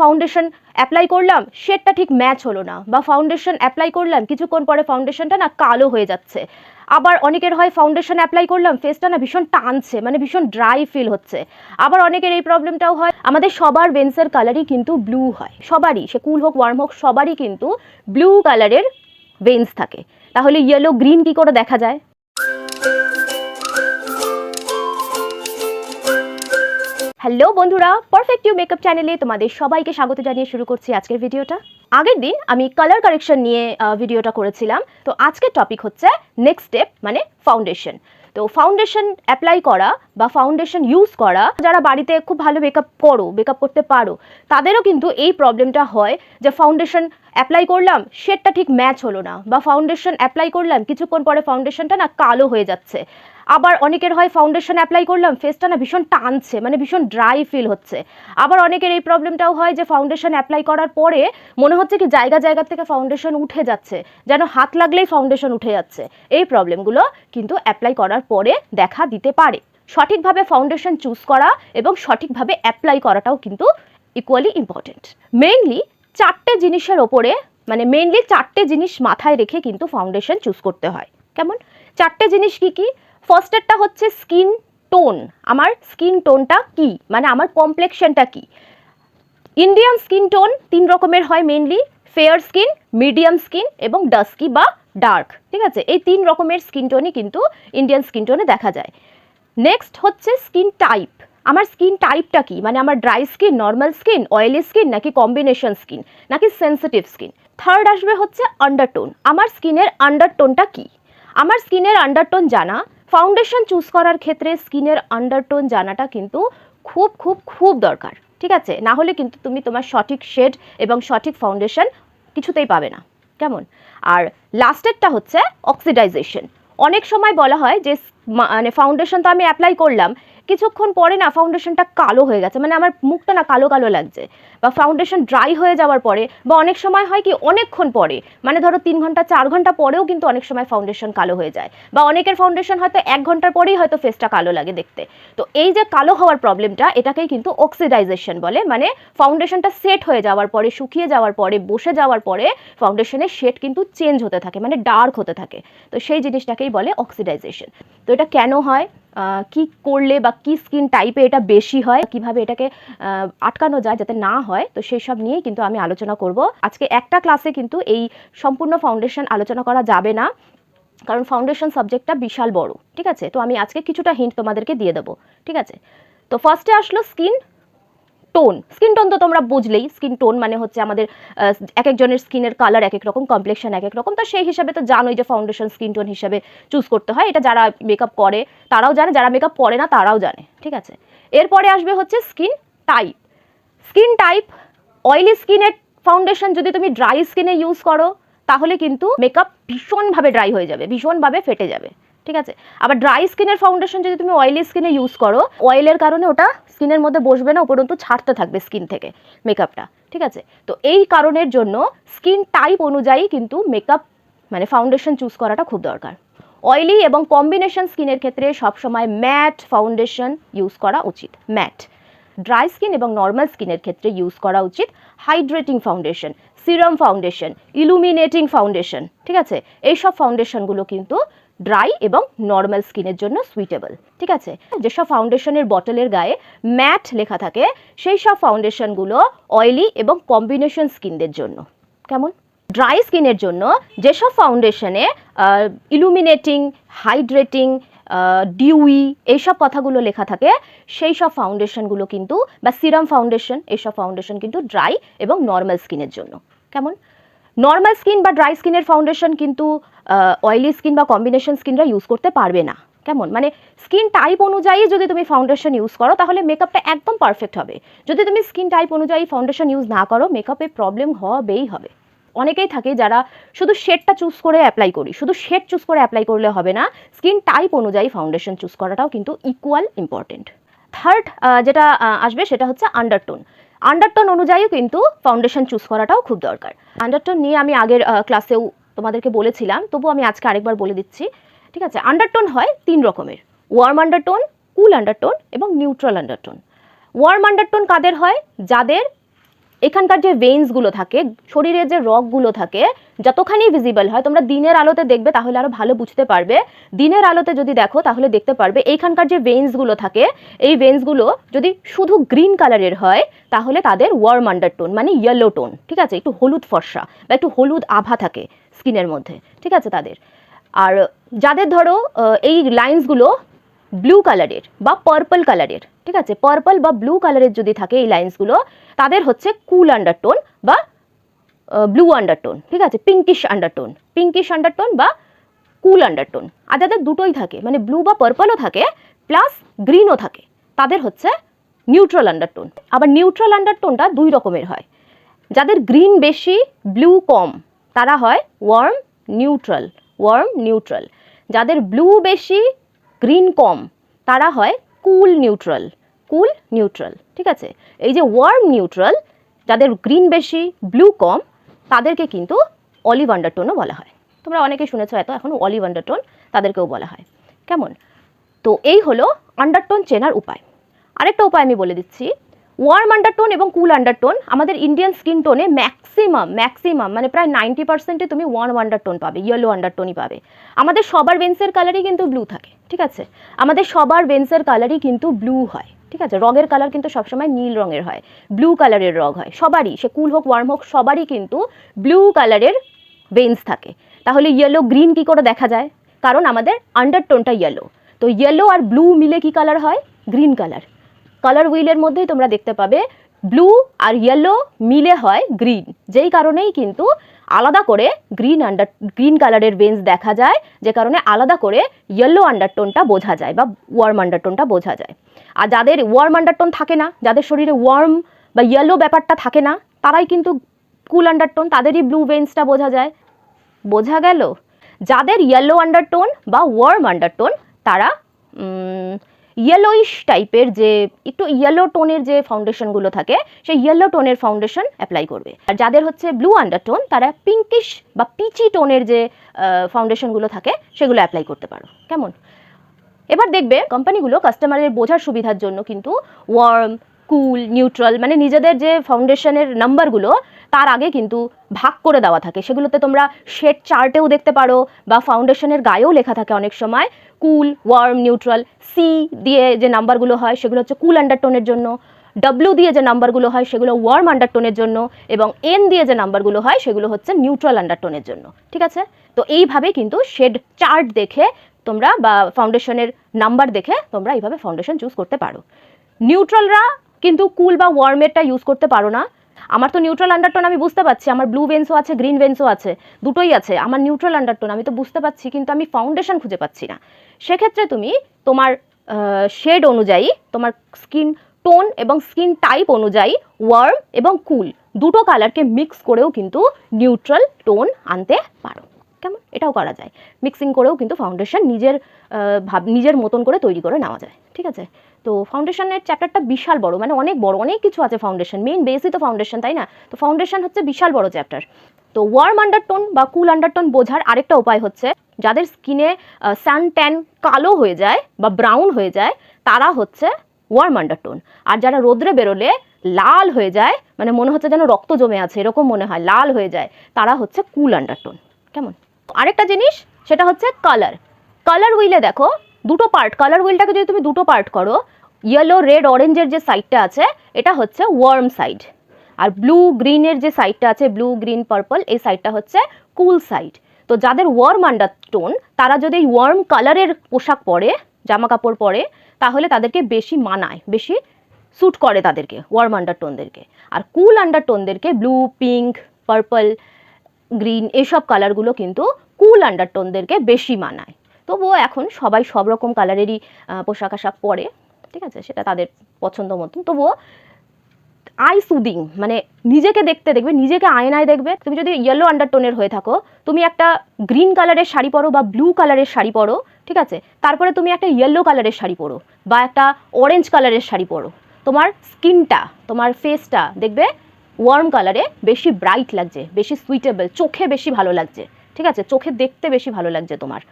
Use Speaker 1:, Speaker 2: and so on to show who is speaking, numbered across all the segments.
Speaker 1: Foundation apply করলাম শেডটা ঠিক ম্যাচ হলো না বা ফাউন্ডেশন অ্যাপ্লাই করলাম, কিছুক্ষণ পরে ফাউন্ডেশনটা না কালো হয়ে যাচ্ছে। আবার অনেকের হয় ফাউন্ডেশন অ্যাপ্লাই করলাম ফেসটা না ভীষণ টানছে মানে ভীষণ ড্রাই ফিল হচ্ছে। আবার অনেকের এই প্রবলেমটাও হয়, আমাদের সবার বেন্সের কালারই কিন্তু ব্লু হয়, সবারই, সে কুল হোক ওয়ার্ম হোক, সবারই কিন্তু ব্লু কালারের ভেন্স থাকে। তাহলে ইয়েলো গ্রিন কি করে দেখা যায়? হ্যালো বন্ধুরা পারফেক্ট ইউ মেকআপ চ্যানেলে তোমাদের সবাইকে স্বাগত জানিয়ে শুরু করছি আজকের ভিডিওটা। আগের দিন আমি কালার কারেকশন নিয়ে ভিডিওটা করেছিলাম। তো আজকের টপিক হচ্ছে নেক্সট স্টেপ মানে ফাউন্ডেশন তো ফাউন্ডেশন অ্যাপ্লাই করা বা ফাউন্ডেশন ইউজ করা, যারা বাড়িতে খুব ভালো মেকআপ করো মেকআপ করতে পারো, তাদেরও কিন্তু এই প্রবলেমটা হয় যে ফাউন্ডেশন অ্যাপ্লাই করলাম শেডটা ঠিক ম্যাচ হলো না বা ফাউন্ডেশন অ্যাপ্লাই করলাম, কিছুক্ষণ পরে ফাউন্ডেশনটা না কালো হয়ে যাচ্ছে। আবার অনেকের হয় ফাউন্ডেশন অ্যাপ্লাই করলাম ফেসটা না ভীষণ টানছে মানে ভীষণ ড্রাই ফিল হচ্ছে। আবার অনেকের এই প্রবলেমটাও হয় যে ফাউন্ডেশন অ্যাপ্লাই করার পরে মনে হচ্ছে কি জায়গা জায়গা থেকে ফাউন্ডেশন উঠে যাচ্ছে, যেন হাত লাগলেই ফাউন্ডেশন উঠে যাচ্ছে। এই প্রবলেমগুলো কিন্তু অ্যাপ্লাই করার পরে দেখা দিতে পারে। সঠিকভাবে ফাউন্ডেশন চুজ করা এবং সঠিকভাবে অ্যাপ্লাই করাটাও কিন্তু ইকুয়ালি ইম্পর্টেন্ট মেইনলি চারটে জিনিসের ওপরে মানে মেইনলি চারটে জিনিস মাথায় রেখে কিন্তু ফাউন্ডেশন চুজ করতে হয়। কেমন? চারটে জিনিস কি কি? ফার্স্টেরটা হচ্ছে স্কিন টোন আমার স্কিন টোনটা কি? মানে আমার কমপ্লেকশনটা কি? ইন্ডিয়ান স্কিন টোন তিন রকমের হয় mainly fair skin medium skin এবং ডাস্কি বা ডার্ক ঠিক আছে? এই তিন রকমের স্কিন টোনই কিন্তু ইন্ডিয়ান স্কিন টোনে দেখা যায়। নেক্সট হচ্ছে স্কিন টাইপ আমার স্কিন টাইপটা কি? মানে আমার dry skin normal skin oily skin নাকি কম্বিনেশন স্কিন নাকি সেন্সিটিভ স্কিন থার্ড আসবে হচ্ছে আন্ডারটোন আমার স্কিনের আন্ডারটোনটা কি? আমার স্কিনের আন্ডারটোন জানা। ফাউন্ডেশন চুজ করার ক্ষেত্রে স্কিনের আন্ডারটোন জানাটা কিন্তু খুব খুব খুব দরকার, ঠিক আছে? না হলে কিন্তু তুমি তোমার সঠিক শেড এবং সঠিক ফাউন্ডেশন কিছুতেই পাবে না, কেমন? আর লাস্টেরটা হচ্ছে অক্সিডাইজেশন অনেক সময় বলা হয় যে মানে ফাউন্ডেশন তো আমি অ্যাপ্লাই করলাম কিছুক্ষণ পরে না ফাউন্ডেশনটা কালো হয়ে গেছে। মানে আমার মুখটা না কালো কালো লাগছে। বা ফাউন্ডেশন ড্রাই হয়ে যাওয়ার পরে বা অনেক সময় হয় কি অনেকক্ষণ পরে মানে ধরো তিন ঘণ্টা, চার ঘণ্টা পরেও কিন্তু অনেক সময় ফাউন্ডেশন কালো হয়ে যায়। বা অনেকের ফাউন্ডেশন হয়তো এক ঘণ্টার পরেই হয়তো ফেসটা কালো লাগে দেখতে। তো এই যে কালো হওয়ার প্রবলেমটা এটাকেই কিন্তু অক্সিডাইজেশন বলে। মানে ফাউন্ডেশনটা সেট হয়ে যাওয়ার পরে, শুকিয়ে যাওয়ার পরে, বসে যাওয়ার পরে ফাউন্ডেশনের শেড কিন্তু চেঞ্জ হতে থাকে মানে ডার্ক হতে থাকে। তো সেই জিনিসটাকেই বলে অক্সিডাইজেশন তো এটা কেন হয়? কি করলে বা কি স্কিন টাইপে এটা বেশি হয়, কীভাবে এটাকে আটকানো যায় যাতে না হয়, তো সেই সব নিয়েই কিন্তু আমি আলোচনা করব। আজকে একটা ক্লাসে কিন্তু এই সম্পূর্ণ ফাউন্ডেশন আলোচনা করা যাবে না, কারণ ফাউন্ডেশন সাবজেক্টটা বিশাল বড়, ঠিক আছে? তো আমি আজকে কিছুটা হিন্ট তোমাদেরকে দিয়ে দেবো, ঠিক আছে? তো ফার্স্টে আসলো স্কিন টোন স্কিন টোন তো তোমরা বুঝলেই স্কিন টোন মানে হচ্ছে আমাদের এক একজনের স্কিনের কালার এক এক রকম কমপ্লেকশন এক এক রকম, তো সেই হিসাবে তো জানোই যে ফাউন্ডেশন স্কিন টোন হিসাবে চুজ করতে হয়। এটা যারা মেকআপ করে, তারাও জানে, যারা মেকআপ করে না, তারাও জানে, ঠিক আছে? এরপরে আসবে হচ্ছে skin type skin type oily স্কিনের ফাউন্ডেশন যদি তুমি ড্রাই স্কিনে ইউজ করো, তাহলে কিন্তু মেকআপ ভীষণভাবে ড্রাই হয়ে যাবে, ভীষণভাবে ফেটে যাবে। ঠিক আছে? আবার ড্রাই স্কিনের ফাউন্ডেশন যদি তুমি অয়েলি স্কিনে ইউজ করো অয়েলের কারণে ওটা স্কিনের মধ্যে বসবে না, উপরন্তু ছাড়তে থাকবে স্কিন থেকে মেকআপটা ঠিক আছে? তো এই কারণের জন্য স্কিন টাইপ অনুযায়ী কিন্তু মেকআপ মানে ফাউন্ডেশন চুজ করাটা খুব দরকার। অয়েলি এবং কম্বিনেশন স্কিনের ক্ষেত্রে সবসময় ম্যাট ফাউন্ডেশন ইউজ করা উচিত। ম্যাট ড্রাই স্কিন এবং নর্মাল স্কিনের ক্ষেত্রে ইউজ করা উচিত hydrating foundation serum foundation illuminating foundation ঠিক আছে? এইসব ফাউন্ডেশনগুলো কিন্তু ড্রাই এবং নর্মাল স্কিনের জন্য সুইটেবল, ঠিক আছে? যেসব ফাউন্ডেশনের বটলের গায়ে ম্যাট লেখা থাকে, সেই সব ফাউন্ডেশনগুলো অয়েলি এবং কম্বিনেশন স্কিনদের জন্য। কেমন? ড্রাই স্কিনের জন্য যেসব ফাউন্ডেশনে ইলুমিনেটিং, হাইড্রেটিং ডিউই এইসব কথাগুলো লেখা থাকে, সেই সব ফাউন্ডেশনগুলো কিন্তু, বা সিরাম ফাউন্ডেশন, এইসব ফাউন্ডেশন কিন্তু ড্রাই এবং নর্মাল স্কিনের জন্য। কেমন? নর্মাল স্কিন বা ড্রাই স্কিনের ফাউন্ডেশন কিন্তু অয়েলি স্কিন বা কম্বিনেশন স্কিনরা ইউজ করতে পারবে না। কেমন? মানে স্কিন টাইপ অনুযায়ী যদি তুমি ফাউন্ডেশন ইউজ করো, তাহলে মেকআপটা একদম পারফেক্ট হবে। যদি তুমি স্কিন টাইপ অনুযায়ী ফাউন্ডেশন ইউজ না করো মেকআপে প্রবলেম হবেই হবে। অনেকেই থাকে যারা শুধু শেডটা চুজ করে অ্যাপ্লাই করি, শুধু শেড চুজ করে অ্যাপ্লাই করলে হবে না স্কিন টাইপ অনুযায়ী ফাউন্ডেশন চুজ করাটাও কিন্তু ইকুয়াল ইম্পর্টেন্ট থার্ড যেটা আসবে সেটা হচ্ছে আন্ডারটোন আন্ডারটোন অনুযায়ী কিন্তু ফাউন্ডেশন চুজ করাটাও খুব দরকার। আন্ডারটোন নিয়ে আমি আগের ক্লাসেও তোমাদেরকে বলেছিলাম তবু আমি আজকে আরেকবার বলে দিচ্ছি, ঠিক আছে? আন্ডারটোন হয় তিন রকমের। ওয়ার্ম আন্ডারটোন কুল আন্ডারটোন এবং নিউট্রাল আন্ডারটোন ওয়ার্ম আন্ডারটোন কাদের হয়? যাদের এখানকার যে ভেইনসগুলো থাকে, শরীরের যে রগগুলো থাকে, যতখানি ভিজিবল হয়, তোমরা দিনের আলোতে দেখবে, তাহলে আরও ভালো বুঝতে পারবে। দিনের আলোতে যদি দেখো, তাহলে দেখতে পারবে, এইখানকার যে ভেইনসগুলো থাকে, এই ভেইনসগুলো যদি শুধু গ্রিন কালারের হয়, তাহলে তাদের ওয়ার্ম আন্ডারটোন মানে ইয়েলো টোন ঠিক আছে? একটু হলুদ ফর্সা বা একটু হলুদ আভা থাকে। স্কিনের মধ্যে, ঠিক আছে তাদের। আর যাদের ধরো এই লাইন্সগুলো ব্লু কালারের বা পার্পল কালারের ঠিক আছে? পার্পল বা ব্লু কালারের যদি থাকে এই লাইন্সগুলো তাদের হচ্ছে কুল আন্ডারটোন বা ব্লু আন্ডারটোন ঠিক আছে? পিঙ্কিশ আন্ডারটোন পিঙ্কিশ আন্ডারটোন বা কুল আন্ডারটোন আর যাদের দুটোই থাকে মানে ব্লু বা পার্পলও থাকে প্লাস গ্রিনও থাকে, তাদের হচ্ছে নিউট্রাল আন্ডারটোন আবার নিউট্রাল আন্ডারটোনটা দুই রকমের হয়। যাদের গ্রিন বেশি ব্লু কম তারা হয় ওয়ার্ম নিউট্রাল ওয়ার্ম নিউট্রাল যাদের ব্লু বেশি গ্রিন কম, তারা হয় কুল নিউট্রাল কুল নিউট্রাল ঠিক আছে? এই যে ওয়ার্ম নিউট্রাল যাদের গ্রিন বেশি ব্লু কম, তাদেরকে কিন্তু অলিভ আন্ডারটোনও বলা হয়। তোমরা অনেকে শুনেছো এত, এখন অলিভ আন্ডারটোন তাদেরকেও বলা হয়। কেমন? তো এই হলো আন্ডারটোন চেনার উপায়। আরেকটা উপায় আমি বলে দিচ্ছি। ওয়ার্ম আন্ডারটোন এবং কুল আন্ডারটোন আমাদের ইন্ডিয়ান স্কিন টোনে ম্যাক্সিমাম ম্যাক্সিমাম মানে প্রায় নাইনটি পার্সেন্টে তুমি ওয়ার্ম আন্ডারটোন পাবে ইয়েলো আন্ডারটোনই পাবে। আমাদের সবার ভেন্সের কালারই কিন্তু ব্লু থাকে, ঠিক আছে? আমাদের সবার ভেন্সের কালারই কিন্তু ব্লু হয়, ঠিক আছে? রঙের কালার কিন্তু সবসময় নীল রঙের হয় ব্লু কালারের রগ হয়, সবারই, সে কুল হোক ওয়ার্ম হোক, সবারই কিন্তু ব্লু কালারের ভেন্স থাকে। তাহলে ইয়েলো গ্রিন কি করে দেখা যায়? কারণ আমাদের আন্ডারটোনটা ইয়েলো তো ইয়েলো আর ব্লু মিলে কি কালার হয়? গ্রিন কালার কালার হুইলের মধ্যেই তোমরা দেখতে পাবে ব্লু আর ইয়েলো মিলে হয় গ্রিন যেই কারণেই কিন্তু আলাদা করে গ্রিন আন্ডার গ্রিন কালারের বেঞ্চ দেখা যায়, যে কারণে আলাদা করে ইয়েলো আন্ডারটোনটা বোঝা যায় বা ওয়ার্ম আন্ডারটোনটা বোঝা যায়। আর যাদের ওয়ার্ম আন্ডারটোন থাকে না, যাদের শরীরে ওয়ার্ম বা ইয়েলো ব্যাপারটা থাকে না, তারাই কিন্তু কুল আন্ডারটোন তাদেরই ব্লু বেঞ্চটা বোঝা যায়। বোঝা গেল? যাদের ইয়েলো আন্ডারটোন বা ওয়ার্ম আন্ডারটোন তারা ইয়েলোইশ টাইপের যে, একটু ইয়েলো টোনের যে ফাউন্ডেশনগুলো থাকে, সেই ইয়েলো টোনের ফাউন্ডেশন অ্যাপ্লাই করবে। আর যাদের হচ্ছে ব্লু আন্ডারটোন তারা পিঙ্কিশ বা পিচি টোনের যে ফাউন্ডেশনগুলো থাকে, সেগুলো অ্যাপ্লাই করতে পারো। কেমন? এবার দেখবে কোম্পানিগুলো কাস্টমারের বোঝার সুবিধার জন্য কিন্তু ওয়ার্ম কুল নিউট্রাল মানে নিজেদের যে ফাউন্ডেশনের নাম্বারগুলো তার আগে কিন্তু ভাগ করে দেওয়া থাকে। সেগুলোতে তোমরা শেড চার্টেও দেখতে পারো বা ফাউন্ডেশনের গায়েও লেখা থাকে অনেক সময়। কুল, ওয়ার্ম, নিউট্রাল, সি দিয়ে যে নাম্বারগুলো হয় সেগুলো হচ্ছে কুল আন্ডারটোনের জন্য ডাব্লিউ দিয়ে যে নাম্বারগুলো হয় সেগুলো ওয়ার্ম আন্ডারটোনের জন্য এবং এন দিয়ে যে নাম্বারগুলো হয় সেগুলো হচ্ছে নিউট্রাল আন্ডারটোনের জন্য। ঠিক আছে? তো এইভাবে কিন্তু শেড চার্ট দেখে তোমরা বা ফাউন্ডেশনের নাম্বার দেখে তোমরা এইভাবে ফাউন্ডেশন চুজ করতে পারো। নিউট্রালরা কিন্তু কুল বা ওয়ার্মেরটা ইউজ করতে পারো না। আমার তো নিউট্রাল আন্ডারটোন আমি বুঝতে পারছি, আমার ব্লু ভেন্সও আছে গ্রিন ভেন্সও আছে, দুটোই আছে, আমার নিউট্রাল আন্ডারটোন আমি তো বুঝতে পারছি, কিন্তু আমি ফাউন্ডেশন খুঁজে পাচ্ছি না। সেক্ষেত্রে তুমি তোমার শেড অনুযায়ী, তোমার স্কিন টোন এবং স্কিন টাইপ অনুযায়ী ওয়ার্ম এবং কুল দুটো কালারকে মিক্স করেও কিন্তু নিউট্রাল টোন আনতে পারো। কেমন? এটাও করা যায়। মিক্সিং করেও কিন্তু ফাউন্ডেশন নিজের ভাব, নিজের মতন করে তৈরি করে নেওয়া যায়। ঠিক আছে? তো ফাউন্ডেশনের চ্যাপ্টারটা বিশাল বড় মানে অনেক বড়, অনেক কিছু আছে ফাউন্ডেশন মেইন বেসই তো ফাউন্ডেশন তাই না? তো ফাউন্ডেশন হচ্ছে বিশাল বড় চ্যাপ্টার তো ওয়ার্ম আন্ডারটোন বা কুল আন্ডারটোন বোঝার আরেকটা উপায় হচ্ছে, যাদের স্কিনে সান ট্যান কালো হয়ে যায় বা ব্রাউন হয়ে যায়, তারা হচ্ছে ওয়ার্ম আন্ডারটোন আর যারা রোদ্রে বেরোলে লাল হয়ে যায় মানে মনে হচ্ছে যেন রক্ত জমে আছে, এরকম মনে হয়, লাল হয়ে যায়, তারা হচ্ছে কুল আন্ডারটোন কেমন? আরেকটা জিনিস, সেটা হচ্ছে কালার কালার হুইলে দেখো, দুটো পার্ট কালার হুইলটাকে যদি তুমি দুটো পার্ট করো ইয়েলো রেড অরেঞ্জের যে সাইডটা আছে, এটা হচ্ছে ওয়ার্ম সাইড আর ব্লু গ্রিনের যে সাইডটা আছে ব্লু গ্রিন পার্পল এই সাইডটা হচ্ছে কুল সাইড তো যাদের ওয়ার্ম আন্ডার টোন তারা যদি ওয়ার্ম কালারের পোশাক পরে জামা কাপড় পরে, তাহলে তাদেরকে বেশি মানায়, বেশি স্যুট করে তাদেরকে ওয়ার্ম আন্ডার টোনদেরকে আর কুল আন্ডার টোনদেরকে ব্লু পিঙ্ক পার্পল গ্রিন এসব কালারগুলো কিন্তু কুল আন্ডারটোনদেরকে বেশি মানায়। তবুও এখন সবাই সব রকম কালারেরই পোশাক আশাক পরে, ঠিক আছে? সেটা তাদের পছন্দ মতন। তবুও আই সুদিং মানে নিজেকে দেখতে দেখবে, নিজেকে আয়নায় দেখবে। তুমি যদি ইয়েলো আন্ডারটোনের হয়ে থাকো, তুমি একটা গ্রিন কালারের শাড়ি পরো বা ব্লু কালারের শাড়ি পরো, ঠিক আছে? তারপরে তুমি একটা ইয়েলো কালারের শাড়ি পরো বা একটা অরেঞ্জ কালারের শাড়ি পরো। তোমার স্কিনটা তোমার ফেসটা দেখবে ওয়ার্ম কালারে বেশি ব্রাইট লাগছে, বেশি সুইটেবল চোখে বেশি ভালো লাগছে। ঠিক আছে? চোখে দেখতে বেশি ভালো লাগছে তোমার।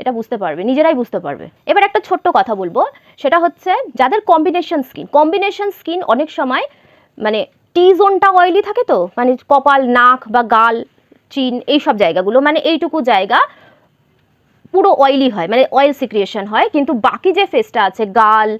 Speaker 1: এটা বুঝতে পারবে, নিজেরাই বুঝতে পারবে। এবার একটা ছোট্ট কথা বলব, সেটা হচ্ছে যাদের কম্বিনেশন স্কিন কম্বিনেশন স্কিন অনেক সময় মানে টি জোনটা অয়েলি থাকে তো? মানে কপাল, নাক বা গাল চিন এই সব জায়গাগুলো মানে এইটুকু জায়গা পুরো অয়েলি হয় মানে অয়েল সিক্রিয়েশন হয়, কিন্তু বাকি যে ফেসটা আছে, গাল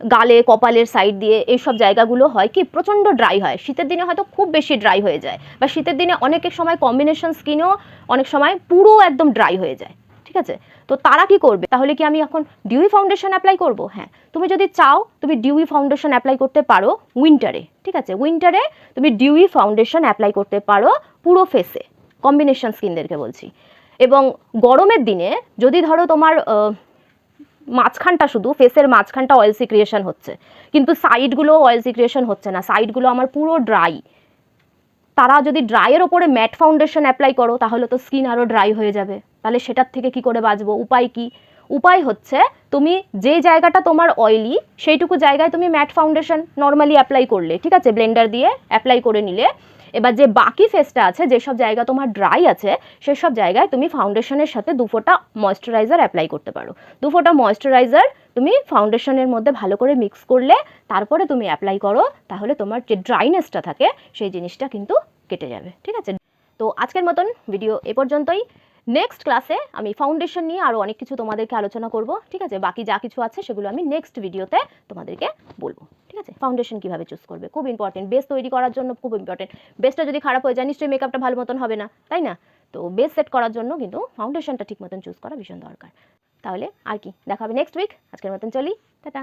Speaker 1: গালে, কপালের সাইড দিয়ে এইসব জায়গাগুলো হয় কি, প্রচণ্ড ড্রাই হয়। শীতের দিনে হয়তো খুব বেশি ড্রাই হয়ে যায়। বা শীতের দিনে অনেক সময় কম্বিনেশন স্কিনও অনেক সময় পুরো একদম ড্রাই হয়ে যায়। ঠিক আছে? তো তারা কি করবে? তাহলে কি আমি এখন ডিউই ফাউন্ডেশন অ্যাপ্লাই করব? হ্যাঁ। তুমি যদি চাও, তুমি ডিউই ফাউন্ডেশন অ্যাপ্লাই করতে পারো উইন্টারে ঠিক আছে? উইন্টারে তুমি ডিউই ফাউন্ডেশন অ্যাপ্লাই করতে পারো পুরো ফেসে কম্বিনেশন স্কিনদেরকে বলছি। এবং গরমের দিনে যদি ধরো তোমার মাঝখানটা শুধু ফেসের মাঝখানটা অয়েল সিক্রিয়েশন হচ্ছে। কিন্তু সাইডগুলো অয়েল সিক্রিয়েশন হচ্ছে না। সাইডগুলো আমার পুরো ড্রাই তারা যদি ড্রাইয়ের ওপরে ম্যাট ফাউন্ডেশন অ্যাপ্লাই করো, তাহলে তো স্কিন আরও ড্রাই হয়ে যাবে। তাহলে সেটার থেকে কি করে বাঁচবো? উপায় কি? উপায় হচ্ছে, তুমি যে জায়গাটা তোমার অয়েলি সেইটুকু জায়গায় তুমি ম্যাট ফাউন্ডেশন নর্মালি অ্যাপ্লাই করলে, ঠিক আছে? ব্লেন্ডার দিয়ে অ্যাপ্লাই করে নিলে এবার যে বাকি ফেসটা আছে, যেসব জায়গা তোমার ড্রাই আছে, সেসব জায়গায় তুমি ফাউন্ডেশনের সাথে দু ফোঁটা ময়শ্চারাইজার অ্যাপ্লাই করতে পারো। দু ফোঁটা ময়শ্চারাইজার তুমি ফাউন্ডেশনের মধ্যে ভালো করে মিক্স করলে, তারপরে তুমি অ্যাপ্লাই করো, তাহলে তোমার যে ড্রাইনেসটা থাকে, সেই জিনিসটা কিন্তু কেটে যাবে, ঠিক আছে? তো আজকের মতন ভিডিও এ পর্যন্তই। নেক্সট ক্লাসে আমি ফাউন্ডেশন নিয়ে আরও অনেক কিছু তোমাদেরকে আলোচনা করব, ঠিক আছে? বাকি যা কিছু আছে, সেগুলো আমি নেক্সট ভিডিওতে তোমাদেরকে বলব। আছে? ফাউন্ডেশন কীভাবে চুজ করবে? খুব ইম্পর্টেন্ট বেস তৈরি করার জন্য খুব ইম্পর্টেন্ট বেসটা যদি খারাপ হয়ে যায়, নিশ্চয়ই মেকআপটা ভালো মতন হবে না, তাই না? তো বেস সেট করার জন্য কিন্তু ফাউন্ডেশনটা ঠিক মতন চুজ করা ভীষণ দরকার। তাহলে আর কি, দেখা হবে নেক্সট উইক আজকের মতন চলি। টাটা।